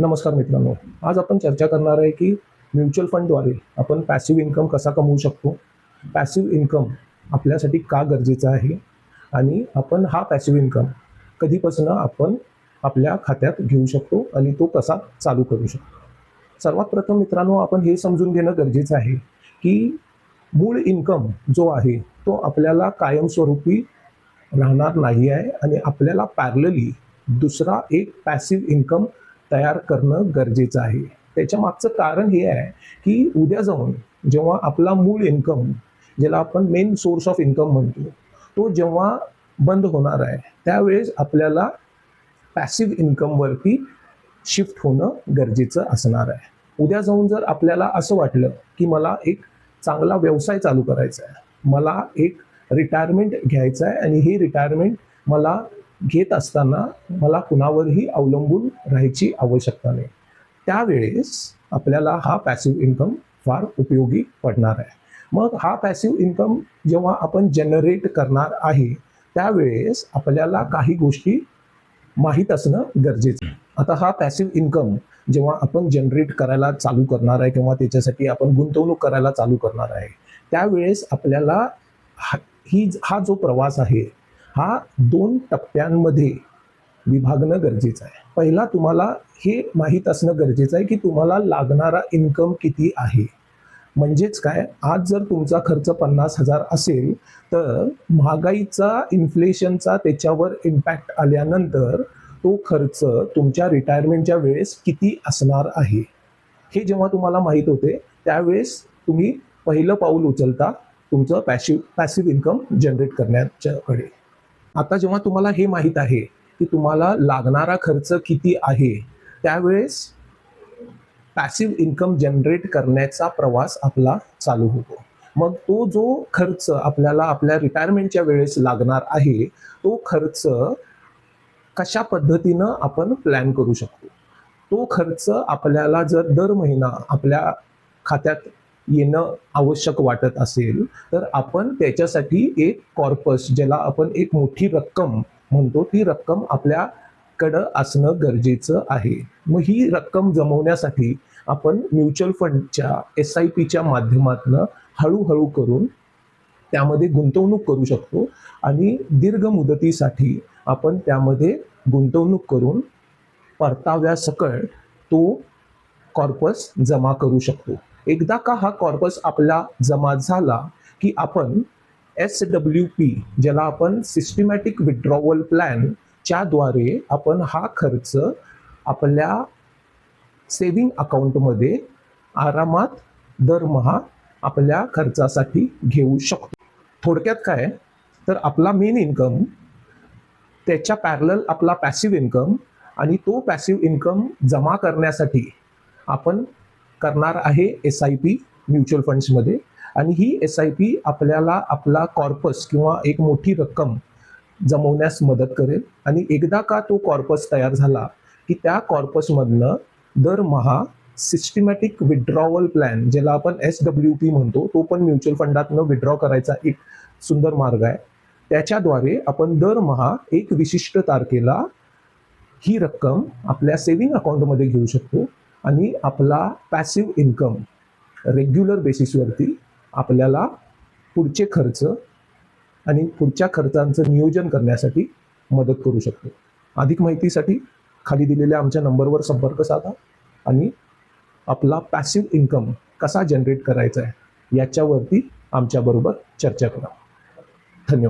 नमस्कार मित्रांनो. आज आपण चर्चा करणार आहे की म्युच्युअल फंडद्वारे आपण पॅसिव्ह इन्कम कसा कमवू शकतो? पॅसिव्ह इन्कम आपल्यासाठी का गरजेचं आहे? आणि आपण हा पॅसिव्ह इन्कम कधीपासून आपण आपल्या खात्यात घेऊ शकतो आणि तो कसा चालू करू शकतो? सर्वात प्रथम मित्रांनो आपण हे समजून घेणं गरजेचं आहे की मूळ इन्कम जो आहे तो आपल्याला कायमस्वरूपी राहणार नाही आहे आणि आपल्याला पॅरलली दुसरा एक पॅसिव्ह इन्कम तयार करणं गरजेचं आहे. त्याच्या मागचं कारण हे आहे की उद्या जाऊन जेव्हा आपला मूळ इन्कम ज्याला आपण मेन सोर्स ऑफ इन्कम म्हणतो तो जेव्हा बंद होणार आहे त्यावेळेस आपल्याला पॅसिव्ह इन्कमवरती शिफ्ट होणं गरजेचं असणार आहे. उद्या जाऊन जर आपल्याला असं वाटलं की मला एक चांगला व्यवसाय चालू करायचा आहे मला एक रिटायरमेंट घ्यायचं आहे आणि ही रिटायरमेंट मला घेत असताना मला कुणावरही अवलंबून राहायची आवश्यकता नाही त्यावेळेस आपल्याला हा पॅसिव्ह इन्कम फार उपयोगी पडणार आहे मग हा पॅसिव्ह इन्कम जेव्हा आपण जनरेट करणार आहे त्यावेळेस आपल्याला काही गोष्टी माहीत असणं गरजेचं आहे. आता हा पॅसिव्ह इन्कम जेव्हा आपण जनरेट करायला चालू करणार आहे किंवा त्याच्यासाठी आपण गुंतवणूक करायला चालू करणार आहे त्यावेळेस आपल्याला हा- ही हा जो प्रवास आहे हा दोन टप्प्यांमध्ये विभागणं गरजेचं आहे. पहिला तुम्हाला हे माहीत असणं गरजेचं आहे की तुम्हाला लागणारा इन्कम किती आहे. म्हणजेच काय? आज जर तुमचा खर्च पन्नास हजार असेल तर महागाईचा इन्फ्लेशनचा त्याच्यावर इम्पॅक्ट आल्यानंतर तो खर्च तुमच्या रिटायरमेंटच्या वेळेस किती असणार आहे? हे जेव्हा तुम्हाला माहीत होते त्यावेळेस तुम्ही पहिलं पाऊल उचलता तुमचं पॅशिव पॅसिव्ह इन्कम जनरेट करण्याच्याकडे. आता जेव्हा तुम्हाला हे माहीत आहे की तुम्हाला लागणारा खर्च किती आहे त्यावेळेस पॅसिव्ह इन्कम जनरेट करण्याचा प्रवास आपला चालू होतो. मग तो जो खर्च आपल्याला आपल्या रिटायरमेंटच्या वेळेस लागणार आहे तो खर्च कशा पद्धतीनं आपण प्लॅन करू शकतो? तो खर्च आपल्याला जर दर महिना आपल्या खात्यात येणं आवश्यक वाटत असेल तर आपण त्याच्यासाठी एक कॉर्पस ज्याला आपण एक मोठी रक्कम म्हणतो ती रक्कम आपल्याकडं असणं गरजेचं आहे. मग ही रक्कम जमवण्यासाठी आपण म्युच्युअल फंडच्या एस आय पीच्या माध्यमातून हळूहळू करून त्यामध्ये गुंतवणूक करू शकतो आणि दीर्घ मुदतीसाठी आपण त्यामध्ये गुंतवणूक करून परताव्यासकट तो कॉर्पस जमा करू शकतो. एकदा का हा कॉर्पस आपला जमा झाला की आपण एस डब्ल्यू पी ज्याला आपण सिस्टमॅटिक विड्रॉवल प्लॅनच्याद्वारे आपण हा खर्च आपल्या सेविंग अकाउंटमध्ये आरामात दरमहा आपल्या खर्चासाठी घेऊ शकतो. थोडक्यात काय? तर आपला मेन इन्कम त्याच्या पॅरल आपला पॅसिव्ह इन्कम आणि तो पॅसिव्ह इन्कम जमा करण्यासाठी आपण करणार आहे एस आय पी म्युच्युअल फंड्समध्ये. आणि ही एस आय पी आपल्याला आपला कॉर्पस किंवा एक मोठी रक्कम जमवण्यास मदत करेल. आणि एकदा का तो कॉर्पस तयार झाला की त्या कॉर्पसमधनं दरमहा सिस्टमॅटिक विड्रॉवल प्लॅन ज्याला आपण एस डब्ल्यू पी म्हणतो तो पण म्युच्युअल फंडातनं विड्रॉ करायचा एक सुंदर मार्ग आहे. त्याच्याद्वारे आपण दरमहा एक विशिष्ट तारखेला ही रक्कम आपल्या सेविंग अकाउंटमध्ये घेऊ शकतो. आणि आपला पॅसिव्ह इन्कम रेग्युलर बेसिसवरती आपल्याला पुढचे खर्च आणि पुढच्या खर्चांचं नियोजन करण्यासाठी मदत करू शकतो. अधिक माहितीसाठी खाली दिलेल्या आमच्या नंबरवर संपर्क साधा आणि आपला पॅसिव्ह इन्कम कसा जनरेट करायचा आहे याच्यावरती आमच्याबरोबर चर्चा करा. धन्यवाद.